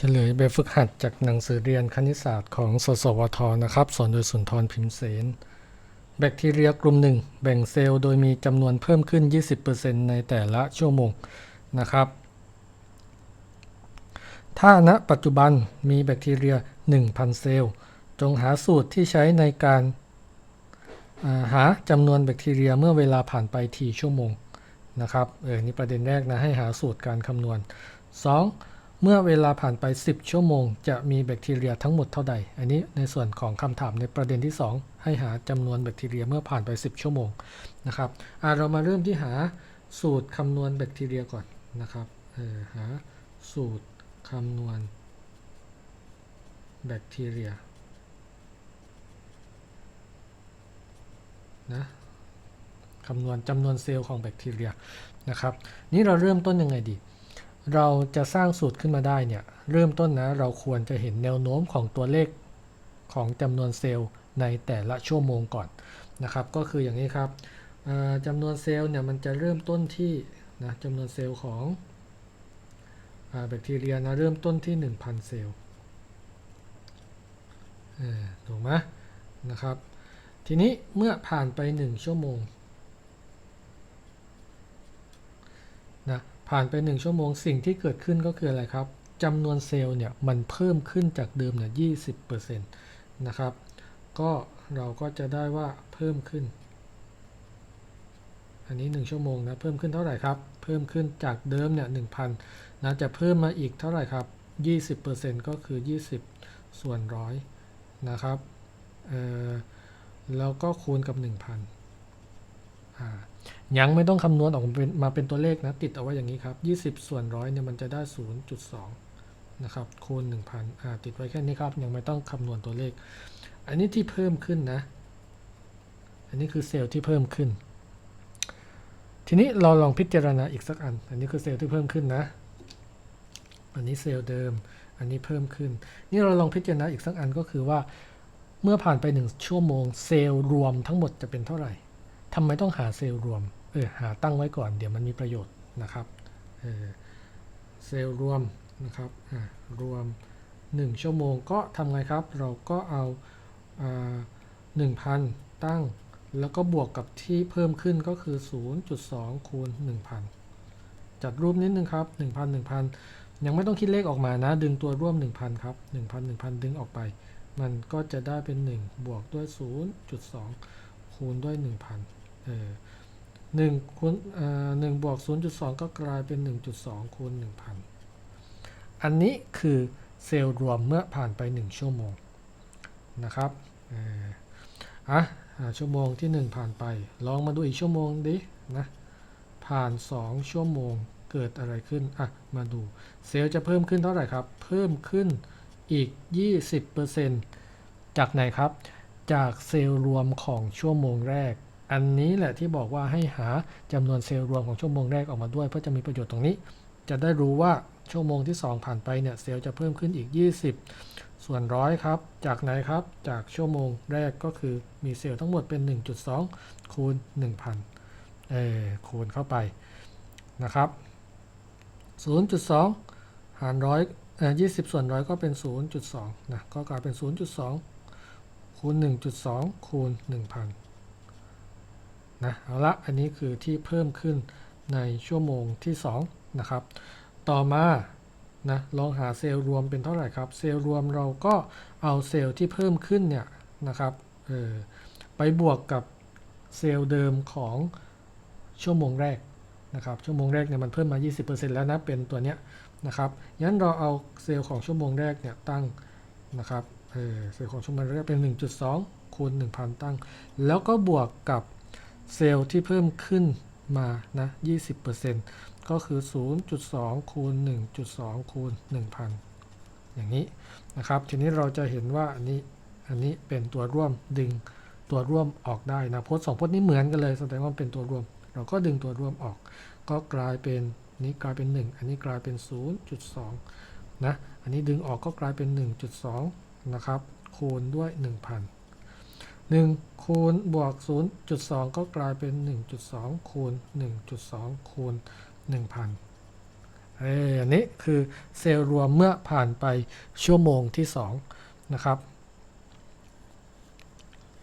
เฉลยแบบฝึกหัดจากหนังสือเรียนคณิตศาสตร์ของสสวทนะครับ สอนโดยสุนทรพิมพ์เสน แบคทีเรียกลุ่มหนึ่งแบ่งเซลล์โดยมีจำนวนเพิ่มขึ้น 20%ในแต่ละชั่วโมงนะครับ ถ้าณปัจจุบันมีแบคทีเรีย 1,000 เซลล์ จงหาสูตรที่ใช้ในการาหาจำนวนแบคทีเรียเมื่อเวลาผ่านไปทีชั่วโมงนะครับ เออ นี่ประเด็นแรกนะ ให้หาสูตรการคำนวณ 2. เมื่อเวลาผ่านไป 10 ชั่วโมง จะมีแบคทีเรียทั้งหมดเท่าใด อันนี้ในส่วนของคำถามในประเด็นที่ 2 ให้หาจำนวนแบคทีเรียเมื่อผ่านไป 10 ชั่วโมงนะครับอะเรามาเริ่มที่หาสูตรคำนวณแบคทีเรียก่อนนะครับเออหาสูตรคำนวณแบคทีเรียนะคำนวณจำนวนเซลล์ของแบคทีเรียนะครับ นี่เราเริ่มต้นยังไงดี เราจะสร้างสูตรขึ้นมาได้เนี่ย เริ่มต้นนะ เราควรจะเห็นแนวโน้มของตัวเลขของจำนวนเซลล์ในแต่ละชั่วโมงก่อนนะครับ ก็คืออย่างนี้ครับจำนวนเซลล์เนี่ยมันจะเริ่มต้นที่นะจำนวนเซลล์ของอแบคทีเรียนะเริ่มต้นที่ 1,000 เซลล์ถูกไหมนะครับ ทีนี้เมื่อผ่านไป 1 ชั่วโมง นะ ผ่านไป 1 ชั่วโมงสิ่งที่เกิดขึ้นก็คืออะไรครับจำนวนเซลล์เนี่ยมันเพิ่มขึ้นจากเดิมเนี่ย20%นะครับ ก็เราก็จะได้ว่าเพิ่มขึ้น อันนี้ 1 ชั่วโมงนะเพิ่มขึ้นเท่าไหร่ครับ เพิ่มขึ้นจากเดิมเนี่ย1,000นะจะเพิ่มมาอีกเท่าไหร่ครับ20%ก็คือ 20 ส่วนร้อยนะครับแล้วก็คูณกับ 1,000อ่า ยังไม่ต้องคำนวณออกมาเป็นมาเป็นตัวเลขนะ ติดเอาไว้อย่างนี้ครับ 20 ส่วนร้อยเนี่ยมันจะได้ 0.2 นะครับ คูณ 1,000อ่าติดไว้แค่นี้ครับ ยังไม่ต้องคำนวณตัวเลข อันนี้ที่เพิ่มขึ้นนะ อันนี้คือเซลล์ที่เพิ่มขึ้น ทีนี้เราลองพิจารณาอีกสักอัน อันนี้คือเซลล์ที่เพิ่มขึ้นนะ อันนี้เซลล์เดิม อันนี้เพิ่มขึ้น นี่เราลองพิจารณาอีกสักอันก็คือว่า เมื่อผ่านไป 1 ชั่วโมง เซลล์รวมทั้งหมดจะเป็นเท่าไหร่ ทำไมต้องหาเซลล์รวม เออ หาตั้งไว้ก่อน เดี๋ยวมันมีประโยชน์นะครับ เออ เซลล์รวมนะครับ อ่า รวม 1 ชั่วโมงก็ทำไงครับ เราก็เอาอ่า1,000 ตั้ง แล้วก็บวกกับที่เพิ่มขึ้นก็คือ 0.2 คูณ 1,000 จัดรูปนิดนึงครับ 1,000 1,000 ยังไม่ต้องคิดเลขออกมานะ ดึงตัวร่วม 1,000 ครับ 1,000 1,000 ดึงออกไป มันก็จะได้เป็น 1 บวกด้วย 0.2 คูณด้วย 1,000 หนึ่งคูณเอ่อหนึ่งบวก0.2ก็กลายเป็น1.2คูณ1,000อันนี้คือเซลล์รวมเมื่อผ่านไป1ชั่วโมงนะครับเอออะชั่วโมงที่1ผ่านไป ลองมาดูอีกชั่วโมงดินะผ่าน2ชั่วโมงเกิดอะไรขึ้น อะ มาดู เซลล์จะเพิ่มขึ้นเท่าไหร่ครับ เพิ่มขึ้นอีก 20%จากไหนครับ จากเซลล์รวมของชั่วโมงแรก อันนี้แหละที่บอกว่าให้หาจำนวนเซลล์รวมของชั่วโมงแรกออกมาด้วย เพื่อจะมีประโยชน์ตรงนี้ จะได้รู้ว่าชั่วโมงที่ 2 ผ่านไปเนี่ยเซลล์จะเพิ่มขึ้นอีก 20 ส่วนร้อยครับ จากไหนครับ จากชั่วโมงแรกก็คือมีเซลล์ทั้งหมดเป็น 1.2 คูณ 1,000 เออคูณเข้าไปนะครับ 0.2 หารร้อยเอ่อ20 ส่วนร้อยก็เป็น 0.2 นะ ก็กลายเป็น 0.2 คูณ 1.2 คูณ 1,000 นะเอาละอันนี้คือที่เพิ่มขึ้นในชั่วโมงที่2นะครับต่อมานะลองหาเซลล์รวมเป็นเท่าไหร่ครับเซลล์รวมเราก็เอาเซลล์ที่เพิ่มขึ้นเนี่ยนะครับเออไปบวกกับเซลล์เดิมของชั่วโมงแรกนะครับชั่วโมงแรกเนี่ยมันเพิ่มมา 20%แล้วนะเป็นตัวเนี้ยนะครับงั้นเราเอาเซลล์ของชั่วโมงแรกเนี่ยตั้งนะครับเออเซลล์ของชั่วโมงแรกเป็น 1.2คูณ1,000 ตั้ง แล้วก็บวกกับ เซลล์ที่เพิ่มขึ้นมานะ20%ก็คือ 0.2 คูณ 1.2 คูณ 1,000 อย่างนี้นะครับ ทีนี้เราจะเห็นว่าอันนี้อันนี้เป็นตัวร่วมดึงตัวร่วมออกได้นะพจน์สองพจน์นี้เหมือนกันเลยแสดงว่าเป็นตัวร่วม เราก็ดึงตัวร่วมออก ก็กลายเป็นนี้กลายเป็น 1 อันนี้กลายเป็น 0.2นะอันนี้ดึงออกก็กลายเป็น 1.2นะครับคูณด้วย 1,000 1คูณบวก 0.2 ก็กลายเป็น 1.2 คูณ 1.2 คูณ 1,000เอออันนี้คือเซลล์รวมเมื่อผ่านไปชั่วโมงที่ 2 นะครับ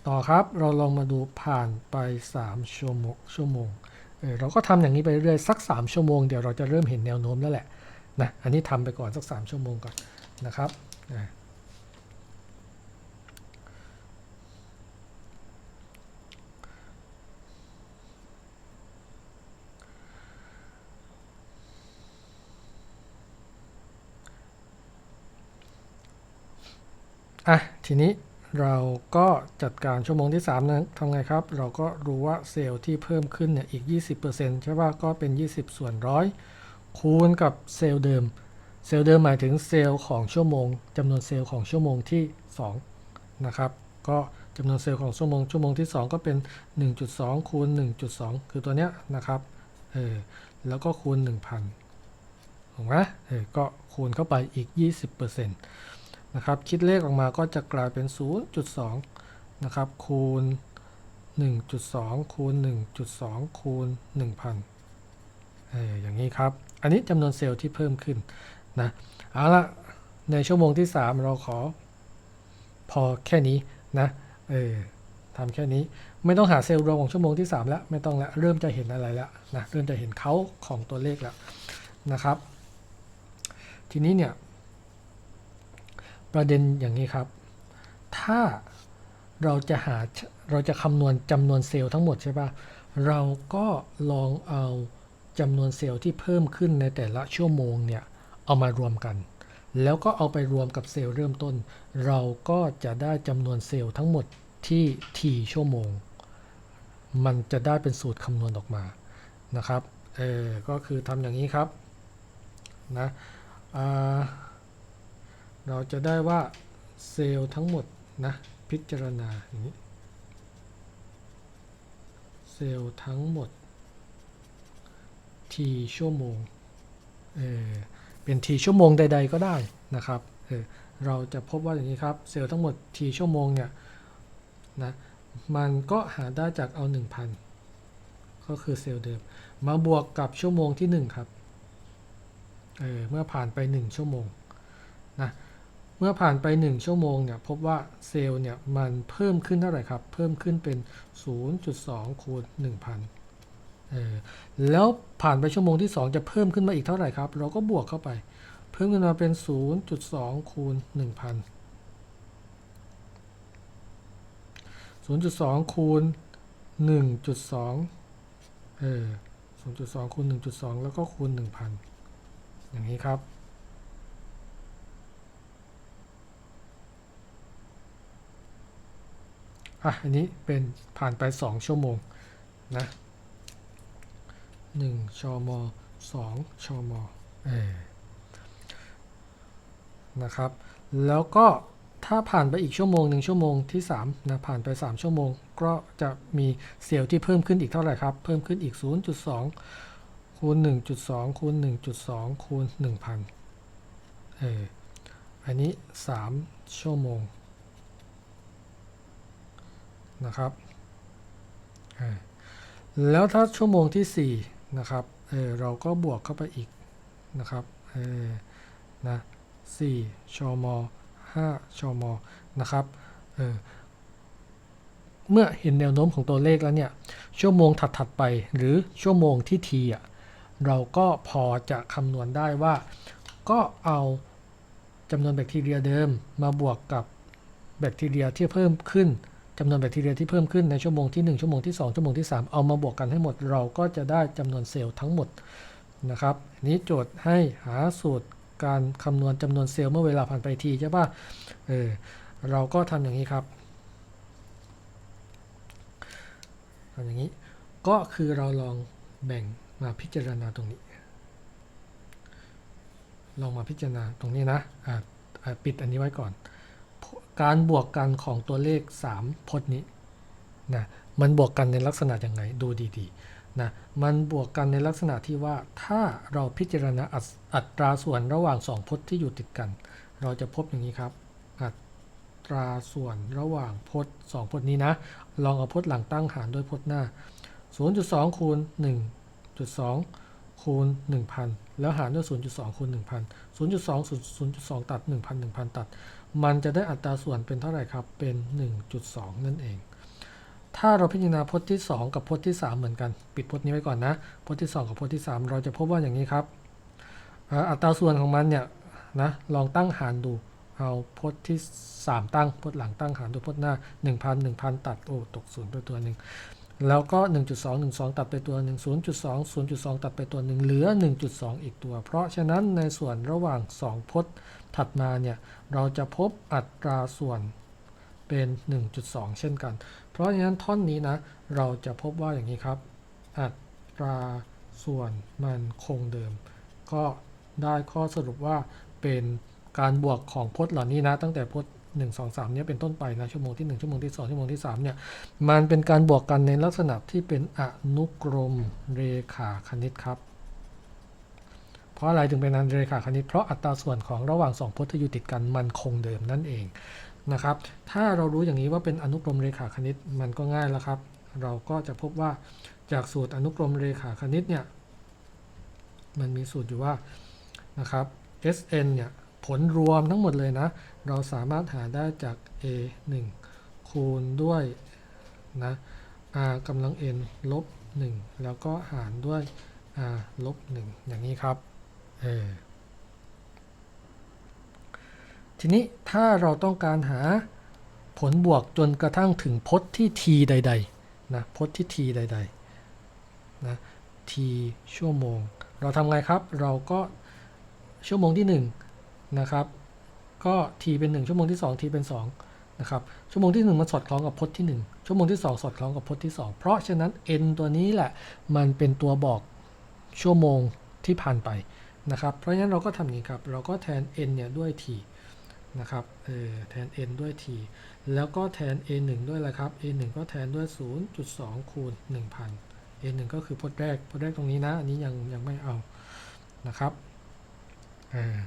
ต่อครับเราลองมาดูผ่านไป 3 ชั่วโมงชั่วโมงเออเราก็ทำอย่างนี้ไปเรื่อยสัก 3 ชั่วโมงเดี๋ยวเราจะเริ่มเห็นแนวโน้มแล้วแหละนะอันนี้ทำไปก่อนสัก 3 ชั่วโมงก่อนนะครับอะ อะทีนี้เราก็จัดการชั่วโมงที่3นั้นทำไงครับ เราก็รู้ว่าเซลล์ที่เพิ่มขึ้นเนี่ยอีก 20%ใช่ป่ะก็เป็น 20 ส่วนร้อยคูณกับเซลล์เดิม เซลล์เดิมหมายถึงเซลล์ของชั่วโมงจำนวนเซลล์ของชั่วโมงที่2นะครับก็จำนวนเซลล์ของชั่วโมงชั่วโมงที่ 2 ก็เป็น 1.2 คูณ 1.2 คือตัวเนี้ยนะครับเออแล้วก็คูณ 1,000ถูกไหมเออก็คูณเข้าไปอีก 20% นะครับคิดเลขออกมาก็จะกลายเป็น 0.2 นะครับคูณ 1.2 คูณ 1.2 คูณ 1,000 เอออย่างนี้ครับ อันนี้จำนวนเซลล์ที่เพิ่มขึ้นนะเอาละในชั่วโมงที่ 3 เราขอพอแค่นี้นะเออทำแค่นี้ไม่ต้องหาเซลล์รวมของชั่วโมงที่ 3 แล้ว ไม่ต้องแล้วเริ่มจะเห็นอะไรแล้วนะเริ่มจะเห็นเขาของตัวเลขแล้วนะครับ ทีนี้เนี่ย ประเด็นอย่างนี้ครับ ถ้าเราจะหาเราจะคำนวณจำนวนเซลล์ทั้งหมดใช่ปะเราก็ลองเอาจำนวนเซลล์ที่เพิ่มขึ้นในแต่ละชั่วโมงเนี่ยเอามารวมกัน แล้วก็เอาไปรวมกับเซลล์เริ่มต้น เราก็จะได้จำนวนเซลล์ทั้งหมดที่ t ชั่วโมง มันจะได้เป็นสูตรคำนวณออกมานะครับเออก็คือทำอย่างนี้ครับนะอ่า เราจะได้ว่าเซลล์ทั้งหมดนะพิจารณาอย่างนี้เซลล์ทั้งหมด t ชั่วโมงเออเป็น t ชั่วโมงใด ๆ ก็ได้นะครับเออเราจะพบว่าอย่างนี้ครับเซลล์ทั้งหมด t ชั่วโมงเนี่ยนะมันก็หาได้จากเอา 1,000 ก็คือเซลล์เดิม มาบวกกับชั่วโมงที่ 1 ครับเออเมื่อผ่านไป 1 ชั่วโมงนะ เมื่อผ่านไป 1 ชั่วโมงเนี่ยพบว่าเซลล์เนี่ยมันเพิ่มขึ้นเท่าไหร่ครับ เพิ่มขึ้นเป็น 0.2 คูณ 1,000เออแล้วผ่านไปชั่วโมงที่ 2 จะเพิ่มขึ้นมาอีกเท่าไหร่ครับ เราก็บวกเข้าไป เพิ่มขึ้นมาเป็น 0.2 คูณ 1,000 0.2 คูณ 1.2 เออ 0.2 คูณ 1.2 แล้วก็คูณ 1,000 อย่างนี้ครับ อะ อันนี้เป็นผ่านไป 2 ชั่วโมงนะ1ชมอ2ชมเออนะครับ แล้วก็ถ้าผ่านไปอีกชั่วโมงหนึ่งชั่วโมงที่3นะผ่านไป 3 ชั่วโมง ก็จะมีเซลล์ที่เพิ่มขึ้นอีกเท่าไหร่ครับ เพิ่มขึ้นอีก 0.2 คูณ 1.2 คูณ 1.2 คูณ 1,000 เอออันนี้ 3 ชั่วโมง นะครับ แล้วถ้าชั่วโมงที่4นะครับเเราก็บวกเข้าไปอีกนะครับเออนะ4ชม5ชมนะครับเเมื่อเห็นแนวโน้มของตัวเลขแล้วเนี่ย ชั่วโมงถัด ๆ ไปหรือชั่วโมงที่ทีอะเราก็พอจะคำนวณได้ว่า ก็เอาจำนวนแบคทีเรียเดิมมาบวกกับแบคทีเรียที่เพิ่มขึ้น จำนวนแบคทีเรียที่เพิ่มขึ้นในชั่วโมงที่ 1 ชั่วโมงที่ 2 ชั่วโมงที่ 3 เอามาบวกกันให้หมด เราก็จะได้จำนวนเซลล์ทั้งหมดนะครับนี้โจทย์ให้หาสูตรการคำนวณจำนวนเซลล์เมื่อเวลาผ่านไปทีใช่ป่ะเออเราก็ทำอย่างนี้ครับทำอย่างนี้ก็คือเราลองแบ่งมาพิจารณาตรงนี้ ลองมาพิจารณาตรงนี้นะอ่าปิดอันนี้ไว้ก่อน การบวกกันของตัวเลข 3 พจน์นี้นะมันบวกกันในลักษณะยังไงดูดีๆนะมันบวกกันในลักษณะที่ว่าถ้าเราพิจารณาอัตอัตราส่วนระหว่าง 2 พจน์ที่อยู่ติดกัน เราจะพบอย่างนี้ครับ อัตราส่วนระหว่างพจน์ 2 พจน์นี้นะ ลองเอาพจน์หลังตั้งหารด้วยพจน์หน้า 0.2คูณ1.2คูณ1,000 แล้วหารด้วย 0.2คูณ1,000 0.2 0.2 ตัด 1,000 1,000 ตัด มันจะได้อัตราส่วนเป็นเท่าไหร่ครับ เป็น 1.2 นั่นเอง ถ้าเราพิจารณาพจน์ที่ 2 กับพจน์ที่ 3 เหมือนกัน ปิดพจน์นี้ไว้ก่อนนะ พจน์ที่ 2 กับพจน์ที่ 3 เราจะพบว่าอย่างนี้ครับ อัตราส่วนของมันเนี่ยนะ ลองตั้งหารดู เอาพจน์ที่ 3 ตั้ง พจน์หลังตั้งหารด้วยพจน์หน้า 1,000 1,000 ตัด โอ้ ตกศูนย์ไปตัวหนึ่ง แล้วก็ 1.2 12 ตัดไปตัวหนึ่ง0.2 0.2 ตัดไปตัวหนึ่งเหลือ 1.2 อีกตัว เพราะฉะนั้นในส่วนระหว่าง 2 พจน์ถัดมาเนี่ย เราจะพบอัตราส่วนเป็น 1.2 เช่นกัน เพราะฉะนั้นท่อนนี้นะ เราจะพบว่าอย่างนี้ครับ อัตราส่วนมันคงเดิม ก็ได้ข้อสรุปว่าเป็นการบวกของพจน์เหล่านี้นะ ตั้งแต่พจน์ 1 2 3เนี่ยเป็นต้นไปนะชั่วโมงที่ 1 ชั่วโมงที่ 2 ชั่วโมงที่3เนี่ยมันเป็นการบวกกันในลักษณะที่เป็นอนุกรมเรขาคณิตครับ เพราะอะไรถึงเป็นอนุเรขาคณิตเพราะอัตราส่วนของระหว่าง2พจน์ที่อยู่ติดกันมันคงเดิมนั่นเองนะครับ ถ้าเรารู้อย่างนี้ว่าเป็นอนุกรมเรขาคณิตมันก็ง่ายแล้วครับ เราก็จะพบว่าจากสูตรอนุกรมเรขาคณิตเนี่ยมันมีสูตรอยู่ว่านะครับ Sn เนี่ย ผลรวมทั้งหมดเลยนะ เราสามารถหาได้จาก a 1 คูณด้วยนะ r กำลัง n ลบ 1 แล้วก็หารด้วย r ลบ 1 อย่างนี้ครับเออทีนี้ถ้าเราต้องการหาผลบวกจนกระทั่งถึงพจน์ที่ t ใดๆนะพจน์ที่ t ใดๆนะ t ชั่วโมง เราทำไงครับ เราก็ชั่วโมงที่ 1 นะครับก็ t เป็น 1 ชั่วโมงที่ 2 t เป็น2นะครับชั่วโมงที่ 1 มันสอดคล้องกับพจน์ที่ 1 ชั่วโมงที่ 2 สอดคล้องกับพจน์ที่ 2 เพราะฉะนั้น n ตัวนี้แหละมันเป็นตัวบอกชั่วโมงที่ผ่านไปนะครับเพราะฉะนั้นเราก็ทำอย่างนี้ครับเราก็แทน n เนี่ยด้วย t นะครับเออแทน n ด้วย t แล้วก็แทน a 1ด้วยอะไรครับ a 1ก็แทนด้วย 0.2 คูณ 1,000 a 1ก็คือพจน์แรกพจน์แรกตรงนี้นะ อันนี้ยังยังไม่เอานะครับอ่า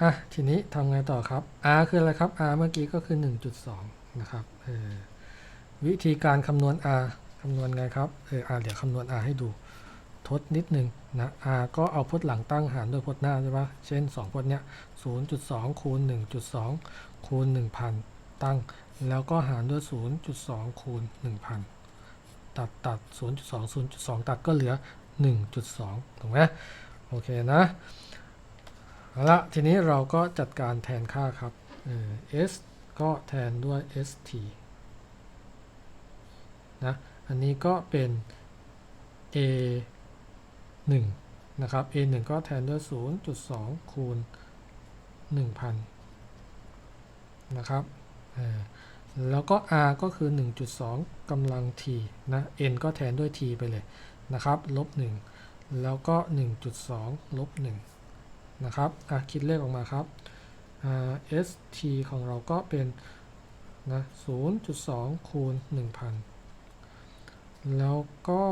อะทีนี้ทำไงต่อครับ r คืออะไรครับ r เมื่อกี้ก็คือ 1.2 นะครับเออวิธีการคำนวณ r คำนวณไงครับเออ r เดี๋ยวคำนวณ r ให้ดู ทดนิดหนึ่งนะ r ก็เอาพจน์หลังตั้งหารด้วยพจน์หน้าใช่ปะเช่น 2พจน์เนี้ย 0.2 คูณ 1.2 คูณ 1,000 ตั้ง แล้วก็หารด้วย 0.2 คูณ 1,000 ตัดตัด 0.2 0.2 ตัดก็เหลือ 1.2 ถูกไหมโอเคนะ เอาละทีนี้เราก็จัดการแทนค่าครับเอ s ก็แทนด้วย st นะอันนี้ก็เป็น a 1นะครับ a 1ก็แทนด้วย 0.2 คูณ 1,000 นะครับแล้วก็ r ก็คือ 1.2กำลัง t นะ n ก็แทนด้วย t ไปเลยนะครับ ลบ 1 แล้วก็ 1.2 ลบ 1 นะครับอะคิดเลขออกมาครับ st ของเราก็เป็นนะ0.2 คูณ 1,000 แล้วก็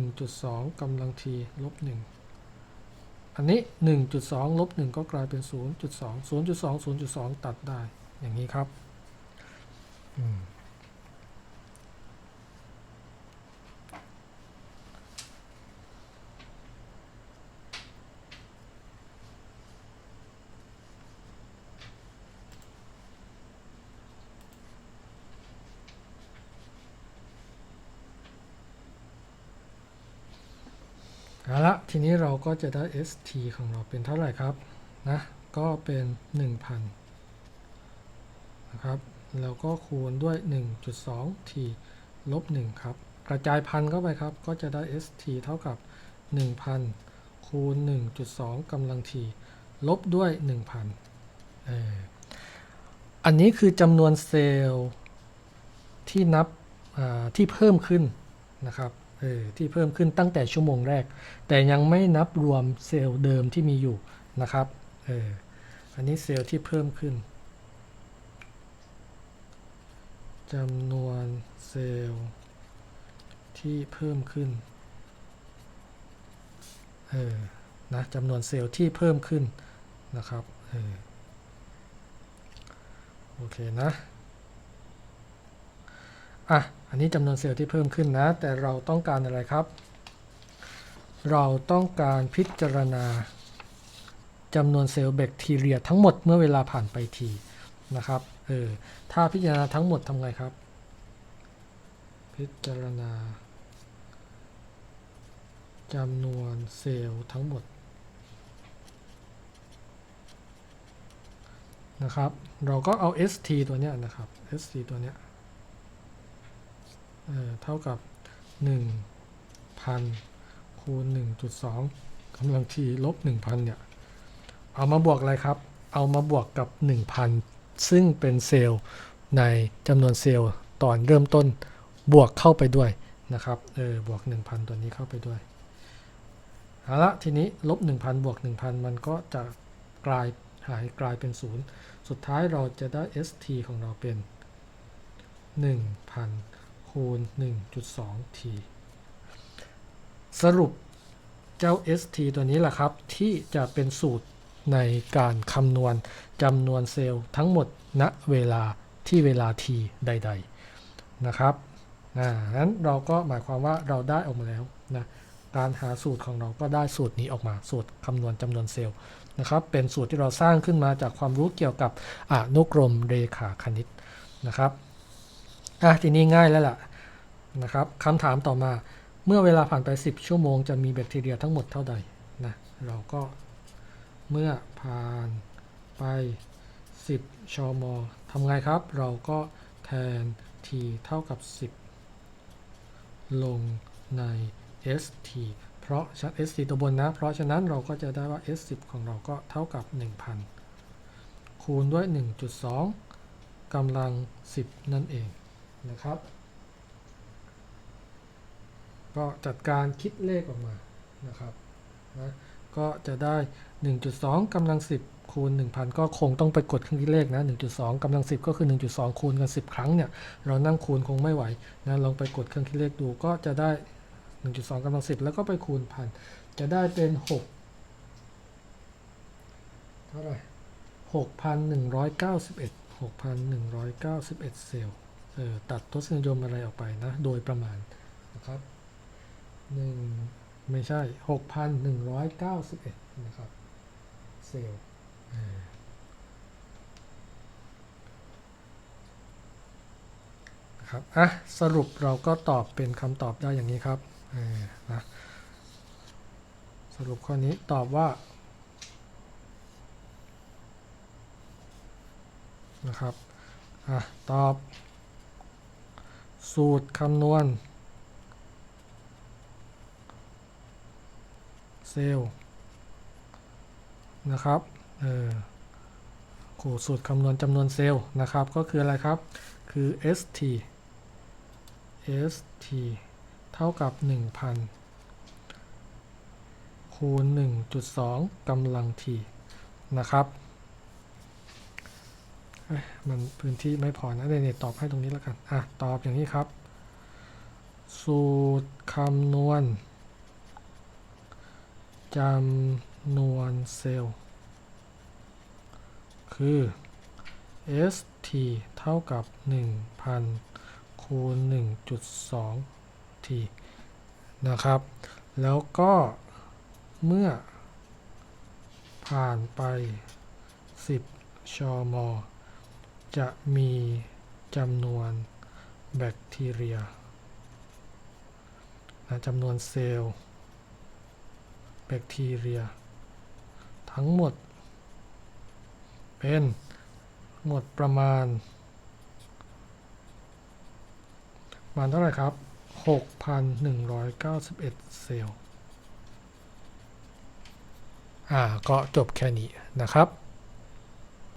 1.2กำลัง t ลบ 1 อันนี้ 1.2ลบ1ก็กลายเป็น 0.2 0.2 0.2 ตัดได้ อย่างนี้ครับ อืม ทีนี้เราก็จะได้ st ของเราเป็นเท่าไหร่ครับนะก็เป็น 1,000นะครับแล้วก็คูณด้วย 1.2 t ลบ1ครับกระจายพันเข้าไปครับ ก็จะได้ st เท่ากับ 1,000 คูณ 1.2กำลัง t ลบด้วย 1,000เอออันนี้คือจำนวนเซลล์ที่นับที่เพิ่มขึ้นนะครับ เออที่เพิ่มขึ้นตั้งแต่ชั่วโมงแรก แต่ยังไม่นับรวมเซลล์เดิมที่มีอยู่นะครับเอออันนี้เซลล์ที่เพิ่มขึ้นจำนวนเซลล์ที่เพิ่มขึ้นเออนะจำนวนเซลล์ที่เพิ่มขึ้นนะครับเออโอเคนะ อะ อันนี้จำนวนเซลล์ที่เพิ่มขึ้นนะ แต่เราต้องการอะไรครับ เราต้องการพิจารณาจำนวนเซลล์แบคทีเรียทั้งหมดเมื่อเวลาผ่านไปทีนะครับ เออ ถ้าพิจารณาทั้งหมดทำไงครับ พิจารณาจำนวนเซลล์ทั้งหมดนะครับ เราก็เอา st ตัวเนี้ยนะครับ st ตัวเนี้ย เท่ากับ 1,000 คูณ 1.2กำลังทีลบ 1,000 เนี่ย เอามาบวกอะไรครับ เอามาบวกกับ 1,000 ซึ่งเป็นเซลล์ในจำนวนเซลล์ตอนเริ่มต้นบวกเข้าไปด้วยนะครับเออบวก 1,000 ตัวนี้เข้าไปด้วยเอาละทีนี้ลบ 1,000 บวก 1,000 มันก็จะกลายหายกลายเป็น 0 สุดท้ายเราจะได้ st ของเราเป็น 1,000 คูณ 1.2 t สรุปเจ้า st ตัวนี้แหละครับ ที่จะเป็นสูตรในการคำนวณจำนวนเซลล์ทั้งหมดณเวลาที่เวลา t ใด ๆ นะครับอ่านั้นเราก็หมายความว่าเราได้ออกมาแล้วนะการหาสูตรของเราก็ได้สูตรนี้ออกมา สูตรคำนวณจำนวนเซลล์นะครับ เป็นสูตรที่เราสร้างขึ้นมาจากความรู้เกี่ยวกับอนุกรมเรขาคณิตนะครับ อะทีนี้ง่ายแล้วล่ะนะครับคำถามต่อมาเมื่อเวลาผ่านไป 10 ชั่วโมงจะมีแบคทีเรียทั้งหมดเท่าใดนะเราก็เมื่อผ่านไป 10 ชมทำไงครับ เราก็แทน t เท่ากับ 10 ลงใน st เพราะชัด st ตัวบนนะ เพราะฉะนั้นเราก็จะได้ว่า s10 ของเราก็เท่ากับ 1,000 คูณด้วย 1.2กำลัง 10 นั่นเอง นะครับ ก็จัดการคิดเลขออกมานะครับนะก็จะได้ 1.2กำลัง 10 คูณ 1,000 ก็คงต้องไปกดเครื่องคิดเลขนะ 1.2กำลัง 10 ก็คือ 1.2 คูณกัน 10 ครั้งเนี่ย เรานั่งคูณคงไม่ไหวนะลองไปกดเครื่องคิดเลขดูก็จะได้ 1.2กำลัง 10 แล้วก็ไปคูณพันจะได้เป็น 6 เท่าไหร่6,191 6,191 เซลล์เออ ตัดทศนิยมอะไรออกไปนะ โดยประมาณนะครับหนึ่งไม่ใช่ 6,191 นะครับ เซลล์เออนะครับอะสรุปเราก็ตอบเป็นคำตอบได้อย่างนี้ครับนะสรุปข้อนี้ตอบว่านะครับอะตอบ สูตรคำนวณ เซลล์นะครับเออโหสูตรคำนวณจำนวนเซลล์นะครับ ก็คืออะไรครับ คือ st st เท่ากับ 1,000 คูณ 1.2กำลัง t นะครับ มันพื้นที่ไม่พอนะเดี๋ยตอบให้ตรงนี้แล้วกัน อะ ตอบอย่างนี้ครับ สูตรคำนวณจำนวนเซลล์ คือ st เท่ากับ 1,000 คูณ 1.2 t นะครับ แล้วก็เมื่อผ่านไป 10 ชม จะมีจำนวนแบคทีเรียนะจำนวนเซลล์แบคทีเรีย ทั้งหมด เป็นหมดประมาณ ประมาณเท่าไหร่ครับ 6,191 เซลล์อ่า ก็จบแค่นี้นะครับ